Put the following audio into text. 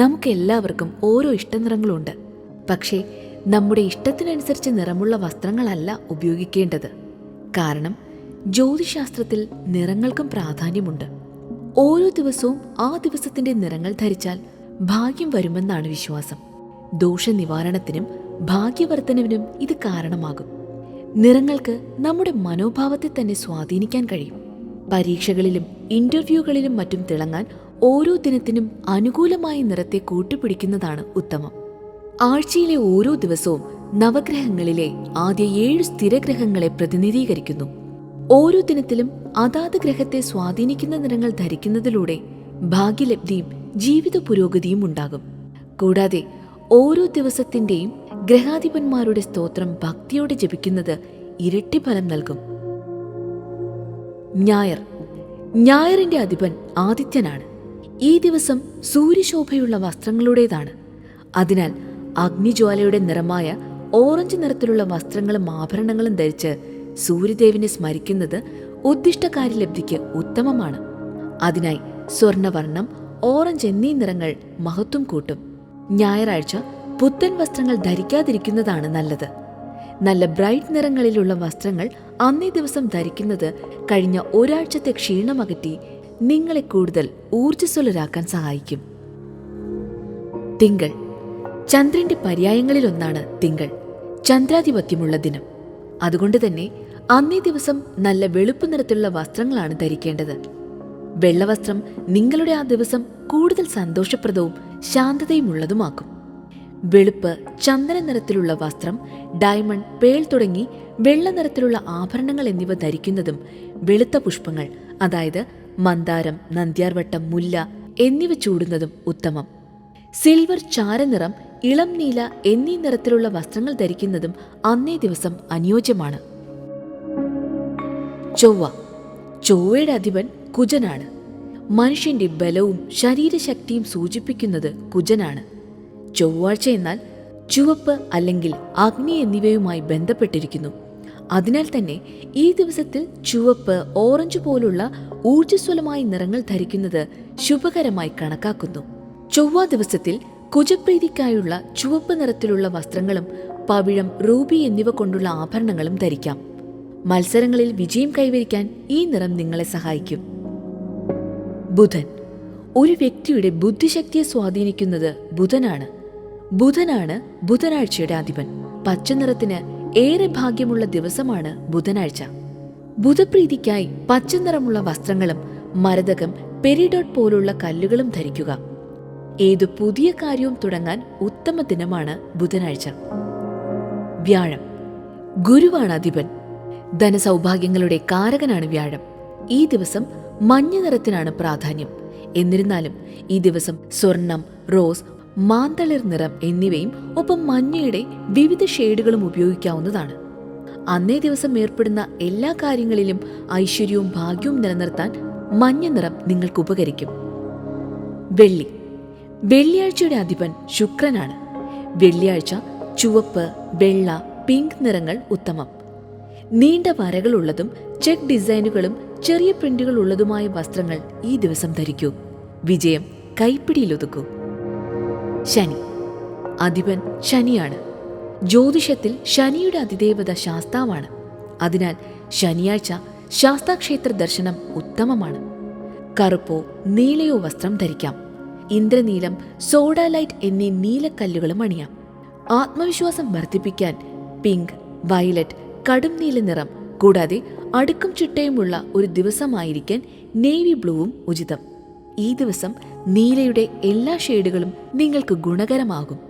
നമുക്കെല്ലാവർക്കും ഓരോ ഇഷ്ടനിറങ്ങളുണ്ട്. പക്ഷേ നമ്മുടെ ഇഷ്ടത്തിനനുസരിച്ച് നിറമുള്ള വസ്ത്രങ്ങളല്ല ഉപയോഗിക്കേണ്ടത്. കാരണം ജ്യോതിശാസ്ത്രത്തിൽ നിറങ്ങൾക്കും പ്രാധാന്യമുണ്ട്. ഓരോ ദിവസവും ആ ദിവസത്തിന്റെ നിറങ്ങൾ ധരിച്ചാൽ ഭാഗ്യം വരുമെന്നാണ് വിശ്വാസം. ദോഷനിവാരണത്തിനും ഭാഗ്യവർദ്ധനവിനും ഇത് കാരണമാകും. നിറങ്ങൾക്ക് നമ്മുടെ മനോഭാവത്തെ തന്നെ സ്വാധീനിക്കാൻ കഴിയും. പരീക്ഷകളിലും ഇന്റർവ്യൂകളിലും മറ്റും തിളങ്ങാൻ ഓരോ ദിനത്തിനും അനുകൂലമായ നിറത്തെ കൂട്ടുപിടിക്കുന്നതാണ് ഉത്തമം. ആഴ്ചയിലെ ഓരോ ദിവസവും നവഗ്രഹങ്ങളിലെ ആദ്യ ഏഴ് സ്ഥിരഗ്രഹങ്ങളെ പ്രതിനിധീകരിക്കുന്നു. ഓരോ ദിനത്തിലും അതാത് ഗ്രഹത്തെ സ്വാധീനിക്കുന്ന നിറങ്ങൾ ധരിക്കുന്നതിലൂടെ ഭാഗ്യലബ്ധിയും ജീവിത പുരോഗതിയും ഉണ്ടാകും. കൂടാതെ ഓരോ ദിവസത്തിന്റെയും ഗ്രഹാധിപന്മാരുടെ സ്തോത്രം ഭക്തിയോടെ ജപിക്കുന്നത് ഇരട്ടി ഫലം നൽകും. ഞായർ. ഞായറിന്റെ അധിപൻ ആദിത്യനാണ്. ഈ ദിവസം സൂര്യശോഭയുള്ള വസ്ത്രങ്ങളുടേതാണ്. അതിനാൽ അഗ്നിജ്വാലയുടെ നിറമായ ഓറഞ്ച് നിറത്തിലുള്ള വസ്ത്രങ്ങളും ആഭരണങ്ങളും ധരിച്ച് സൂര്യദേവിനെ സ്മരിക്കുന്നത് ഉദ്ദിഷ്ടകാര്യലബ്ധിക്ക് ഉത്തമമാണ്. അതിനായി സ്വർണവർണം ഓറഞ്ച് എന്നീ നിറങ്ങൾ മഹത്വം കൂട്ടും. ഞായറാഴ്ച പുത്തൻ വസ്ത്രങ്ങൾ ധരിക്കാതിരിക്കുന്നതാണ് നല്ലത്. നല്ല ബ്രൈറ്റ് നിറങ്ങളിലുള്ള വസ്ത്രങ്ങൾ അന്നേ ദിവസം ധരിക്കുന്നത് കഴിഞ്ഞ ഒരാഴ്ചത്തെ ക്ഷീണമകറ്റി നിങ്ങളെ കൂടുതൽ ഊർജസ്വലരാക്കാൻ സഹായിക്കും. തിങ്കൾ. ചന്ദ്രന്റെ പര്യായങ്ങളിലൊന്നാണ് തിങ്കൾ. ചന്ദ്രാധിപത്യമുള്ള ദിനം. അതുകൊണ്ട് തന്നെ അന്നേ ദിവസം നല്ല വെളുപ്പ് നിറത്തിലുള്ള വസ്ത്രങ്ങളാണ് ധരിക്കേണ്ടത്. വെള്ളവസ്ത്രം നിങ്ങളുടെ ആ ദിവസം കൂടുതൽ സന്തോഷപ്രദവും ശാന്തതയുമുള്ളതുമാക്കും. വെളുപ്പ് ചന്ദന നിറത്തിലുള്ള വസ്ത്രം ഡയമണ്ട് പേൾ തുടങ്ങി വെള്ള നിറത്തിലുള്ള ആഭരണങ്ങൾ എന്നിവ ധരിക്കുന്നതും വെളുത്ത പുഷ്പങ്ങൾ അതായത് മന്ദാരം നന്ദ്യാർവട്ടം മുല്ല എന്നിവ ചൂടുന്നതും ഉത്തമം. സിൽവർ ചാരനിറം ഇളം നീല എന്നീ നിറത്തിലുള്ള വസ്ത്രങ്ങൾ ധരിക്കുന്നതും അന്നേ ദിവസം അനുയോജ്യമാണ്. ചൊവ്വ. ചൊവ്വയുടെ അധിപൻ കുജനാണ്. മനുഷ്യന്റെ ബലവും ശരീരശക്തിയും സൂചിപ്പിക്കുന്നത് കുജനാണ്. ചൊവ്വാഴ്ച എന്നാൽ ചുവപ്പ് അല്ലെങ്കിൽ അഗ്നി എന്നിവയുമായി ബന്ധപ്പെട്ടിരിക്കുന്നു. അതിനാൽ തന്നെ ഈ ദിവസത്തിൽ ചുവപ്പ് ഓറഞ്ച് പോലുള്ള ഊർജസ്വലമായ നിറങ്ങൾ ധരിക്കുന്നത് ശുഭകരമായി കണക്കാക്കുന്നു. ചൊവ്വ ദിവസത്തിൽ കുജപ്രീതിക്കായുള്ള ചുവപ്പ് നിറത്തിലുള്ള വസ്ത്രങ്ങളും പവിഴം റൂബി എന്നിവ കൊണ്ടുള്ള ആഭരണങ്ങളും ധരിക്കാം. മത്സരങ്ങളിൽ വിജയം കൈവരിക്കാൻ ഈ നിറം നിങ്ങളെ സഹായിക്കും. ബുധൻ. ഒരു വ്യക്തിയുടെ ബുദ്ധിശക്തിയെ സ്വാധീനിക്കുന്നത് ബുധനാണ്. ബുധനാണ് ബുധനാഴ്ചയുടെ അധിപൻ പച്ച നിറത്തിന് ഏറെ ഭാഗ്യമുള്ള ദിവസമാണ് ബുധനാഴ്ച. ബുധപ്രീതിക്കായി പച്ചനിറമുള്ള വസ്ത്രങ്ങളും മരതകം പെരിഡോട്ട് പോലുള്ള കല്ലുകളും ധരിക്കുക. ഏതു പുതിയ കാര്യവും തുടങ്ങാൻ ഉത്തമ ദിനമാണ് ബുധനാഴ്ച. വ്യാഴം. ഗുരുവാണ് അധിപൻ ധനസൗഭാഗ്യങ്ങളുടെ കാരകനാണ് വ്യാഴം. ഈ ദിവസം മഞ്ഞ നിറത്തിനാണ് പ്രാധാന്യം. എന്നിരുന്നാലും ഈ ദിവസം സ്വർണം റോസ് മാന്തളിർ നിറം എന്നിവയും ഒപ്പം മഞ്ഞയുടെ വിവിധ ഷെയ്ഡുകളും ഉപയോഗിക്കാവുന്നതാണ്. അന്നേ ദിവസം ഏർപ്പെടുന്ന എല്ലാ കാര്യങ്ങളിലും ഐശ്വര്യവും ഭാഗ്യവും നിലനിർത്താൻ മഞ്ഞ നിറം നിങ്ങൾക്ക് ഉപകരിക്കും. വെള്ളി. വെള്ളിയാഴ്ചയുടെ അധിപൻ ശുക്രനാണ്. വെള്ളിയാഴ്ച ചുവപ്പ് വെള്ള പിങ്ക് നിറങ്ങൾ ഉത്തമം. നീണ്ട വരകളുള്ളതും ചെക്ക് ഡിസൈനുകളും ചെറിയ പ്രിന്റുകൾ ഉള്ളതുമായ വസ്ത്രങ്ങൾ ഈ ദിവസം ധരിക്കൂ. വിജയം കൈപ്പിടിയിലൊതുക്കൂ ശനി. അധിപൻ ശനിയാണ്. ജ്യോതിഷത്തിൽ ശനിയുടെ അതിദേവത ശാസ്താവാണ്. അതിനാൽ ശനിയാഴ്ച ശാസ്താക്ഷേത്ര ദർശനം ഉത്തമമാണ്. കറുപ്പോ നീലയോ വസ്ത്രം ധരിക്കാം. ഇന്ദ്രനീലം സോഡാലൈറ്റ് എന്നീ നീലക്കല്ലുകളും അണിയാം. ആത്മവിശ്വാസം വർദ്ധിപ്പിക്കാൻ പിങ്ക് വയലറ്റ് കടും നീല നിറം കൂടാതെ അടുക്കും ചിട്ടയുമുള്ള ഒരു ദിവസമായിരിക്കാൻ നേവി ബ്ലൂവും ഉചിതം. ഈ ദിവസം നീലയുടെ എല്ലാ ഷെയ്ഡുകളും നിങ്ങൾക്ക് ഗുണകരമാകും.